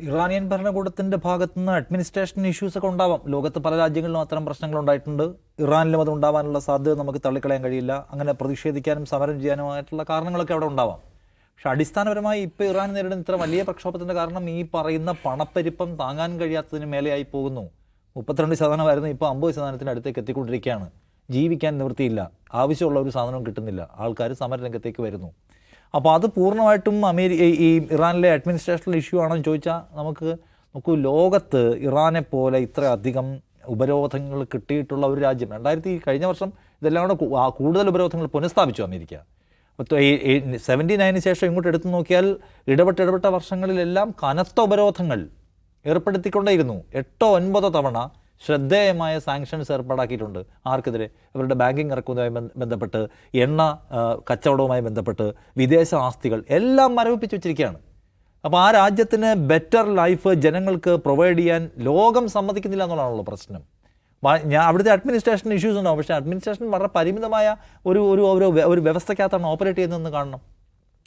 Iranian ഭരണകൂടത്തിന്റെ ഭാഗത്തു നിന്ന് അഡ്മിനിസ്ട്രേഷൻ ഇഷ്യൂസ് ഒക്കെ ഉണ്ടാവാം. ലോകത്ത് പല രാജ്യങ്ങളിലും അത്തരം പ്രശ്നങ്ങൾ ഉണ്ടായിട്ടുണ്ട്. ഇറാനിലും അത് ഉണ്ടാവാനുള്ള സാധ്യത നമുക്ക് തള്ളിക്കളയാൻ കഴിയില്ല. അങ്ങനെ പ്രതിഷേധിക്കാനും സമരം ചെയ്യാനുമായിട്ടുള്ള കാരണങ്ങളൊക്കെ അവിടെ ഉണ്ടാവാം. പക്ഷെ അടിസ്ഥാനപരമായി ഇപ്പോൾ ഇറാൻ നേരിടുന്ന ഇത്ര വലിയ പ്രക്ഷോഭത്തിന്റെ കാരണം ഈ പറയുന്ന പണപ്പെരുപ്പം താങ്ങാൻ കഴിയാത്തതിന് മേലെയായി പോകുന്നു. മുപ്പത്തിരണ്ട് ശതമാനമായിരുന്നു ഇപ്പോൾ അമ്പത് ശതമാനത്തിന് അടുത്തേക്ക് എത്തിക്കൊണ്ടിരിക്കുകയാണ്. ജീവിക്കാൻ നിവൃത്തിയില്ല. ആവശ്യമുള്ള ഒരു സാധനവും കിട്ടുന്നില്ല. ആൾക്കാർ സമരരംഗത്തേക്ക് വരുന്നു. അപ്പോൾ അത് പൂർണമായിട്ടും അമേരിക്ക ഈ ഇറാനിലെ അഡ്മിനിസ്ട്രേഷണൽ ഇഷ്യൂ ആണോ എന്ന് ചോദിച്ചാൽ നമുക്ക് നോക്കൂ ലോകത്ത് ഇറാനെ പോലെ ഇത്ര അധികം ഉപരോധങ്ങൾ കിട്ടിയിട്ടുള്ള ഒരു രാജ്യം രണ്ടായിരത്തി കഴിഞ്ഞ വർഷം ഇതെല്ലാം കൂടെ കൂടുതൽ ഉപരോധങ്ങൾ പുനഃസ്ഥാപിച്ചു അമേരിക്ക. സെവന്റി നയന് ശേഷം ഇങ്ങോട്ട് എടുത്തു നോക്കിയാൽ ഇടപെട്ട ഇടപെട്ട വർഷങ്ങളിലെല്ലാം കനത്ത ഉപരോധങ്ങൾ ഏർപ്പെടുത്തിക്കൊണ്ടേയിരുന്നു. എട്ടോ ഒൻപതോ തവണ ശ്രദ്ധേയമായ സാങ്ഷൻസ് ഏർപ്പാടാക്കിയിട്ടുണ്ട്. ആർക്കെതിരെ? ഇവരുടെ ബാങ്കിങ് ഇറക്കുന്നതുമായി ബന്ധപ്പെട്ട് എണ്ണ കച്ചവടവുമായി ബന്ധപ്പെട്ട് വിദേശ ആസ്തികൾ എല്ലാം മരവിപ്പിച്ച് വെച്ചിരിക്കുകയാണ്. അപ്പോൾ ആ രാജ്യത്തിന് ബെറ്റർ ലൈഫ് ജനങ്ങൾക്ക് പ്രൊവൈഡ് ചെയ്യാൻ ലോകം സമ്മതിക്കുന്നില്ല എന്നുള്ളതാണല്ലോ പ്രശ്നം. ഞാൻ അവിടുത്തെ അഡ്മിനിസ്ട്രേഷൻ ഇഷ്യൂസ് ഉണ്ടാവും പക്ഷേ അഡ്മിനിസ്ട്രേഷൻ വളരെ പരിമിതമായ ഒരു ഒരു ഒരു വ്യവസ്ഥയ്ക്കകത്താണ് ഓപ്പറേറ്റ് ചെയ്യുന്നതെന്ന് കാണണം.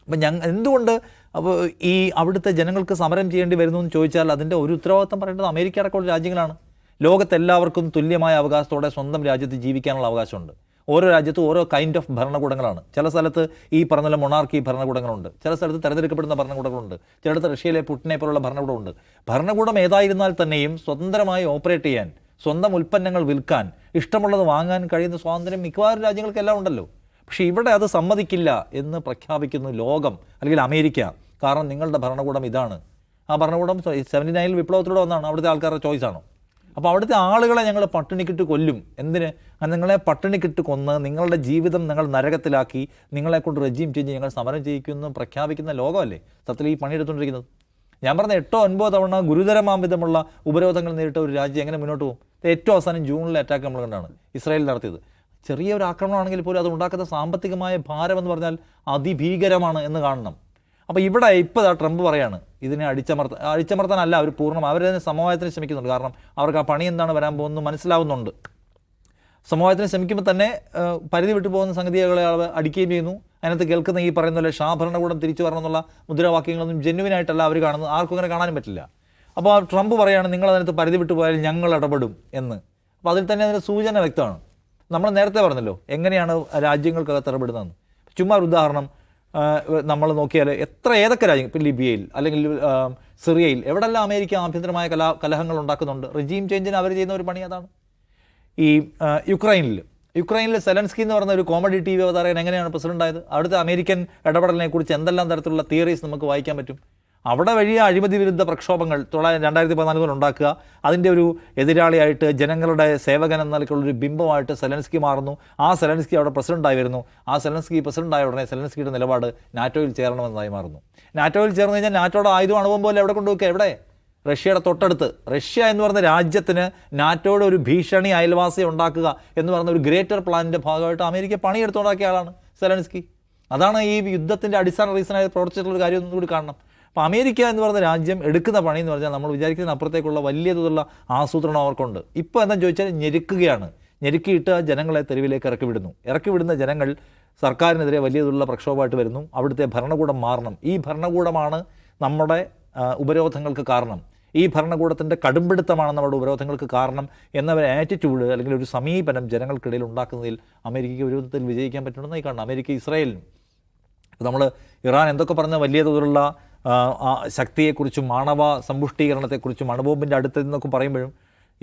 അപ്പം ഞങ്ങൾ എന്തുകൊണ്ട് അപ്പോൾ ഈ അവിടുത്തെ ജനങ്ങൾക്ക് സമരം ചെയ്യേണ്ടി വരുന്നു എന്ന് ചോദിച്ചാൽ അതിന്റെ ഒരു ഉത്തരവാദിത്തം പറയേണ്ടത് അമേരിക്ക അടക്കമുള്ള രാജ്യങ്ങളാണ്. ലോകത്തെല്ലാവർക്കും തുല്യമായ അവകാശത്തോടെ സ്വന്തം രാജ്യത്ത് ജീവിക്കാനുള്ള അവകാശമുണ്ട്. ഓരോ രാജ്യത്തും ഓരോ കൈൻഡ് ഓഫ് ഭരണകൂടങ്ങളാണ്. ചില സ്ഥലത്ത് ഈ പറഞ്ഞ മൊണാർക്കി ഭരണകൂടങ്ങളുണ്ട്. ചില സ്ഥലത്ത് തിരഞ്ഞെടുക്കപ്പെടുന്ന ഭരണകൂടങ്ങളുണ്ട്. ചിലയിടത്ത് റഷ്യയിലെ പുട്ടിനെ പോലുള്ള ഭരണകൂടമുണ്ട്. ഭരണകൂടം ഏതായിരുന്നാൽ തന്നെയും സ്വതന്ത്രമായി ഓപ്പറേറ്റ് ചെയ്യാൻ സ്വന്തം ഉൽപ്പന്നങ്ങൾ വിൽക്കാൻ ഇഷ്ടമുള്ളത് വാങ്ങാൻ കഴിയുന്ന സ്വാതന്ത്ര്യം മിക്കവാറും രാജ്യങ്ങൾക്കെല്ലാം ഉണ്ടല്ലോ. പക്ഷേ ഇവിടെ അത് സമ്മതിക്കില്ല എന്ന് പ്രഖ്യാപിക്കുന്നു ലോകം അല്ലെങ്കിൽ അമേരിക്ക കാരണം നിങ്ങളുടെ ഭരണകൂടം ഇതാണ്. ആ ഭരണകൂടം സെവന്റി നയനിൽ വിപ്ലവത്തിലൂടെ വന്നാണ് അവിടുത്തെ ആൾക്കാരുടെ ചോയ്സാണോ അപ്പോൾ അവിടുത്തെ ആളുകളെ ഞങ്ങൾ പട്ടിണിക്കിട്ട് കൊല്ലും. എന്തിന്? നിങ്ങളെ പട്ടിണിക്കിട്ട് കൊന്ന് നിങ്ങളുടെ ജീവിതം നിങ്ങൾ നരകത്തിലാക്കി നിങ്ങളെക്കൊണ്ട് റെജീം ചെയ്ത് ഞങ്ങൾ സമരം ചെയ്യിക്കുന്നു പ്രഖ്യാപിക്കുന്ന ലോകമല്ലേ? സത്യത്തിൽ ഈ പണിയെടുത്തുകൊണ്ടിരിക്കുന്നത്. ഞാൻ പറഞ്ഞ എട്ടോ ഒൻപതോ തവണ ഗുരുതരമാം വിധമുള്ള ഉപരോധങ്ങൾ നേരിട്ട ഒരു രാജ്യം എങ്ങനെ മുന്നോട്ട് പോകും? ഏറ്റവും അവസാനം ജൂണിലെ അറ്റാക്ക് നമ്മൾ കണ്ടാണ് ഇസ്രായേൽ നടത്തിയത്. ചെറിയ ഒരു ആക്രമണമാണെങ്കിൽ പോലും അത് ഉണ്ടാക്കുന്ന സാമ്പത്തികമായ ഭാരം എന്ന് പറഞ്ഞാൽ അതിഭീകരമാണ് എന്ന് കാണണം. അപ്പോൾ ഇവിടെ ഇപ്പോൾ ട്രംപ് പറയാണ് ഇതിനെ അടിച്ചമർത്ത അടിച്ചമർത്താനല്ല അവർ പൂർണം അവരതിന് സമവായത്തിന് ശ്രമിക്കുന്നുണ്ട്. കാരണം അവർക്ക് ആ പണി എന്താണ് വരാൻ പോകുന്നത് മനസ്സിലാവുന്നുണ്ട്. സമവായത്തിന് ശ്രമിക്കുമ്പോൾ തന്നെ പരിധി വിട്ടു പോകുന്ന സംഗതികളെ അവർ അടിക്കുകയും ചെയ്യുന്നു. അതിനകത്ത് കേൾക്കുന്ന ഈ പറയുന്ന പോലെ ഷാ ഭരണകൂടം തിരിച്ചു വരണമെന്നുള്ള മുദ്രാവാക്യങ്ങളൊന്നും ജെന്യുവൻ ആയിട്ടല്ല അവർ കാണുന്നത്. ആർക്കും അങ്ങനെ കാണാനും പറ്റില്ല. അപ്പോൾ ആ ട്രംപ് പറയുകയാണ് നിങ്ങൾ അതിനകത്ത് പരിധി വിട്ടു പോയാൽ ഞങ്ങൾ ഇടപെടും എന്ന്. അപ്പോൾ അതിൽ തന്നെ അതിന്റെ സൂചന വ്യക്തമാണ്. നമ്മൾ നേരത്തെ പറഞ്ഞല്ലോ എങ്ങനെയാണ് രാജ്യങ്ങൾക്കകത്ത് ഇടപെടുന്നതെന്ന്. ചുമ്മാ ഒരു ഉദാഹരണം നമ്മൾ നോക്കിയാൽ എത്ര ഏതൊക്കെ രാജ്യങ്ങൾ ഇപ്പോൾ ലിബിയയിൽ അല്ലെങ്കിൽ സിറിയയിൽ എവിടെല്ലാം അമേരിക്ക ആഭ്യന്തരമായ കലാ കലഹങ്ങൾ ഉണ്ടാക്കുന്നുണ്ട് റെജീം ചേഞ്ചിന് അവർ ചെയ്യുന്ന ഒരു പണി അതാണ്. ഈ യുക്രൈനിൽ യുക്രൈനിൽ സെലൻസ്കി എന്ന് പറയുന്ന ഒരു കോമഡി ടി വി അവതാരകൻ എങ്ങനെയാണ് പ്രസിഡന്റ് ആയത് അടുത്ത അമേരിക്കൻ ഇടപെടലിനെ കുറിച്ച് എന്തെല്ലാം തരത്തിലുള്ള തിയറീസ് നമുക്ക് വായിക്കാൻ പറ്റും? അവിടെ വലിയ അഴിമതി വിരുദ്ധ പ്രക്ഷോഭങ്ങൾ തൊള്ളായിരം രണ്ടായിരത്തി പതിനാല് മുതൽ ഉണ്ടാക്കുക. അതിന്റെ ഒരു എതിരാളിയായിട്ട് ജനങ്ങളുടെ സേവകൻ എന്ന നിലയ്ക്കുള്ളൊരു ബിംബമായിട്ട് സെലൻസ്കി മാറുന്നു. ആ സെലൻസ്കി അവിടെ പ്രസിഡന്റായി വരുന്നു. ആ സെലൻസ്കി പ്രസിഡന്റായ ഉടനെ സെലൻസ്കിയുടെ നിലപാട് നാറ്റോയിൽ ചേരണമെന്നതായി മാറുന്നു. നാറ്റോയിൽ ചേർന്ന് കഴിഞ്ഞാൽ നാറ്റോയുടെ ആയുധം അണുവും പോലെ എവിടെ കൊണ്ടുപോക്കുക എവിടെ? റഷ്യയുടെ തൊട്ടടുത്ത്. റഷ്യ എന്ന് പറഞ്ഞ രാജ്യത്തിന് നാറ്റോയുടെ ഒരു ഭീഷണി അയൽവാസി ഉണ്ടാക്കുക എന്ന് പറയുന്ന ഒരു ഗ്രേറ്റർ പ്ലാനിന്റെ ഭാഗമായിട്ട് അമേരിക്ക പണിയെടുത്തുണ്ടാക്കിയ ആളാണ് സെലൻസ്കി. അതാണ് ഈ യുദ്ധത്തിന്റെ അടിസ്ഥാന റീസണായി പ്രവർത്തിച്ചിട്ടുള്ള ഒരു കാര്യം ഒന്നുകൂടി കാണണം. അപ്പോൾ അമേരിക്ക എന്ന് പറയുന്ന രാജ്യം എടുക്കുന്ന പണി എന്ന് പറഞ്ഞാൽ നമ്മൾ വിചാരിക്കുന്ന അപ്പുറത്തേക്കുള്ള വലിയ തോതിലുള്ള ആസൂത്രണം അവർക്കുണ്ട്. ഇപ്പോൾ എന്താ ചോദിച്ചാൽ ഞെരുക്കുകയാണ്. ഞെരുക്കിയിട്ട് ജനങ്ങളെ തെരുവിലേക്ക് ഇറക്കി വിടുന്നു. ഇറക്കി വിടുന്ന ജനങ്ങൾ സർക്കാരിനെതിരെ വലിയ തോതിലുള്ള പ്രക്ഷോഭമായിട്ട് വരുന്നു. അവിടുത്തെ ഭരണകൂടം മാറണം. ഈ ഭരണകൂടമാണ് നമ്മുടെ ഉപരോധങ്ങൾക്ക് കാരണം. ഈ ഭരണകൂടത്തിന്റെ കടുംപിടുത്തമാണ് നമ്മുടെ ഉപരോധങ്ങൾക്ക് കാരണം എന്ന ഒരു ആറ്റിറ്റ്യൂഡ് അല്ലെങ്കിൽ ഒരു സമീപനം ജനങ്ങൾക്കിടയിൽ ഉണ്ടാക്കുന്നതിൽ അമേരിക്കയ്ക്ക് ഒരു വിധത്തിൽ വിജയിക്കാൻ പറ്റുമെന്നായി കാണണം അമേരിക്ക ഇസ്രായേലിനും. നമ്മൾ ഇറാൻ എന്തൊക്കെ പറഞ്ഞ വലിയ തോതിലുള്ള ശക്തിയെക്കുറിച്ചും ആണവ സമ്പുഷ്ടീകരണത്തെക്കുറിച്ചും അണുബോംബിന്റെ അടുത്ത് നിന്നൊക്കെ പറയുമ്പോഴും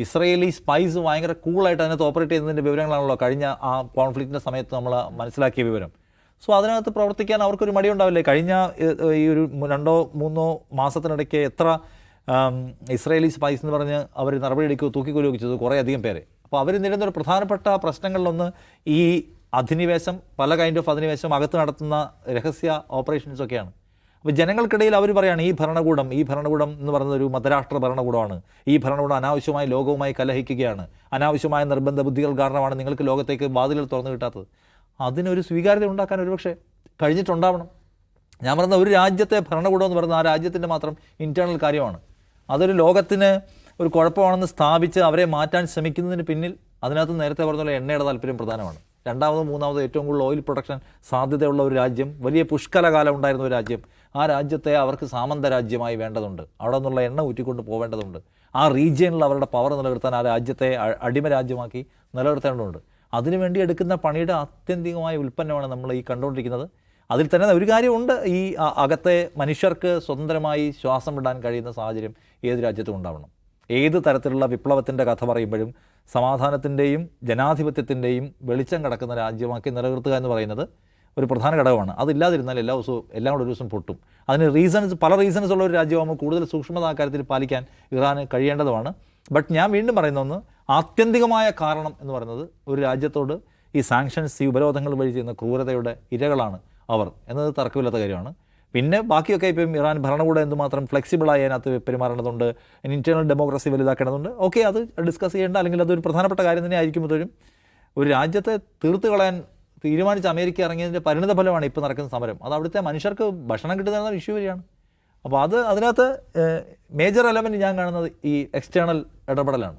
ഇസ്രയേലി സ്പൈസ് ഭയങ്കര കൂളായിട്ട് അതിനകത്ത് ഓപ്പറേറ്റ് ചെയ്യുന്നതിന്റെ വിവരങ്ങളാണല്ലോ കഴിഞ്ഞ ആ കോൺഫ്ലിക്റ്റിന്റെ സമയത്ത് നമ്മൾ മനസ്സിലാക്കിയ വിവരം. സോ അതിനകത്ത് പ്രവർത്തിക്കാൻ അവർക്കൊരു മടിയുണ്ടാവില്ലേ കഴിഞ്ഞ ഈ ഒരു രണ്ടോ മൂന്നോ മാസത്തിനിടയ്ക്ക് എത്ര ഇസ്രയേലി സ്പൈസ് എന്ന് പറഞ്ഞ് അവർ നടപടിയെടുക്കുകയോ തൂക്കിക്കൊല്ലുകയോ ചെയ്തു കുറേ അധികം പേരെ. അപ്പോൾ അവർ നേരിടുന്ന ഒരു പ്രധാനപ്പെട്ട പ്രശ്നങ്ങളിലൊന്ന് ഈ അധിനിവേശം പല കൈൻഡ് ഓഫ് അധിനിവേശം അകത്ത് നടത്തുന്ന രഹസ്യ ഓപ്പറേഷൻസ് ഒക്കെയാണ്. അപ്പോൾ ജനങ്ങൾക്കിടയിൽ അവർ പറയുകയാണ് ഈ ഭരണകൂടം ഈ ഭരണകൂടം എന്ന് പറയുന്ന ഒരു മതരാഷ്ട്ര ഭരണകൂടമാണ്. ഈ ഭരണകൂടം അനാവശ്യമായി ലോകവുമായി കലഹിക്കുകയാണ്. അനാവശ്യമായ നിർബന്ധ ബുദ്ധികൾ കാരണമാണ് നിങ്ങൾക്ക് ലോകത്തേക്ക് വാതിലുകൾ തുറന്നു കിട്ടാത്തത്. അതിനൊരു സ്വീകാര്യത ഉണ്ടാക്കാൻ ഒരുപക്ഷെ കഴിഞ്ഞിട്ടുണ്ടാവണം. ഞാൻ പറയുന്ന ഒരു രാജ്യത്തെ ഭരണകൂടം എന്ന് പറയുന്നത് ആ രാജ്യത്തിന്റെ മാത്രം ഇന്റേർണൽ കാര്യമാണ്. അതൊരു ലോകത്തിന് ഒരു കുഴപ്പമാണെന്ന് സ്ഥാപിച്ച് അവരെ മാറ്റാൻ ശ്രമിക്കുന്നതിന് പിന്നിൽ അതിനകത്ത് നേരത്തെ പറഞ്ഞ പോലെ എണ്ണയുടെ താല്പര്യം പ്രധാനമാണ്. രണ്ടാമതോ മൂന്നാമതോ ഏറ്റവും കൂടുതൽ ഓയിൽ പ്രൊഡക്ഷൻ സാധ്യതയുള്ള ഒരു രാജ്യം വലിയ പുഷ്കലകാലം ഉണ്ടായിരുന്ന ഒരു രാജ്യം ആ രാജ്യത്തെ അവർക്ക് സാമന്ത രാജ്യമായി വേണ്ടതുണ്ട്. അവിടെ നിന്നുള്ള എണ്ണ ഊറ്റിക്കൊണ്ട് പോവേണ്ടതുണ്ട്. ആ റീജിയനിൽ അവരുടെ പവർ നിലനിർത്താൻ ആ രാജ്യത്തെ അടിമ രാജ്യമാക്കി നിലനിർത്തേണ്ടതുണ്ട്. അതിനുവേണ്ടി എടുക്കുന്ന പണിയുടെ ആത്യന്തികമായ ഉൽപ്പന്നമാണ് നമ്മൾ ഈ കണ്ടുകൊണ്ടിരിക്കുന്നത്. അതിൽ തന്നെ ഒരു കാര്യമുണ്ട്. ഈ അകത്തെ മനുഷ്യർക്ക് സ്വതന്ത്രമായി ശ്വാസം വിടാൻ കഴിയുന്ന സാഹചര്യം ഏത് രാജ്യത്തും ഉണ്ടാവണം. ഏത് തരത്തിലുള്ള വിപ്ലവത്തിന്റെ കഥ പറയുമ്പോഴും സമാധാനത്തിന്റെയും ജനാധിപത്യത്തിന്റെയും വെളിച്ചം കിടക്കുന്ന രാജ്യമാക്കി നിലനിർത്തുക എന്ന് പറയുന്നത് ഒരു പ്രധാന ഘടകമാണ്. അതില്ലാതിരുന്നാൽ എല്ലാ ദിവസവും എല്ലാം കൂടെ ഒരു ദിവസം പൊട്ടും. അതിന് റീസൺസ് പല റീസൺസ് ഉള്ള ഒരു രാജ്യമാകുമ്പോൾ കൂടുതൽ സൂക്ഷ്മത കാര്യത്തിൽ പാലിക്കാൻ ഇറാന് കഴിയേണ്ടതുമാണ്. ബട്ട് ഞാൻ വീണ്ടും പറയുന്ന ഒന്ന് ആത്യന്തികമായ കാരണം എന്ന് പറയുന്നത് ഒരു രാജ്യത്തോട് ഈ സാങ്ഷൻസ് ഈ ഉപരോധങ്ങൾ വഴി ചെയ്യുന്ന ക്രൂരതയുടെ ഇരകളാണ് അവർ. എന്നത് തർക്കമില്ലാത്ത കാര്യമാണ്. പിന്നെ ബാക്കിയൊക്കെ ഇപ്പം ഇറാൻ ഭരണകൂടം എന്തുമാത്രം ഫ്ലെക്സിബിളായി അതിനകത്ത് പെരുമാറേണ്ടതുണ്ട് ഇന്റേർണൽ ഡെമോക്രസി വലുതാക്കേണ്ടതുണ്ട് ഓക്കെ അത് ഡിസ്കസ് ചെയ്യേണ്ട അല്ലെങ്കിൽ അതൊരു പ്രധാനപ്പെട്ട കാര്യം തന്നെ ആയിരിക്കുമ്പോഴും ഒരു രാജ്യത്തെ തീർത്ത് കളയാൻ തീരുമാനിച്ച് അമേരിക്ക ഇറങ്ങിയതിന്റെ പരിണിത ഫലമാണ് ഇപ്പോൾ നടക്കുന്ന സമരം. അത് അവിടുത്തെ മനുഷ്യർക്ക് ഭക്ഷണം കിട്ടുന്ന ഇഷ്യൂ വരികയാണ് അപ്പോൾ അത് അതിനകത്ത് മേജർ എലമെന്റ് ഞാൻ കാണുന്നത് ഈ എക്സ്റ്റേണൽ ഇടപെടലാണ്.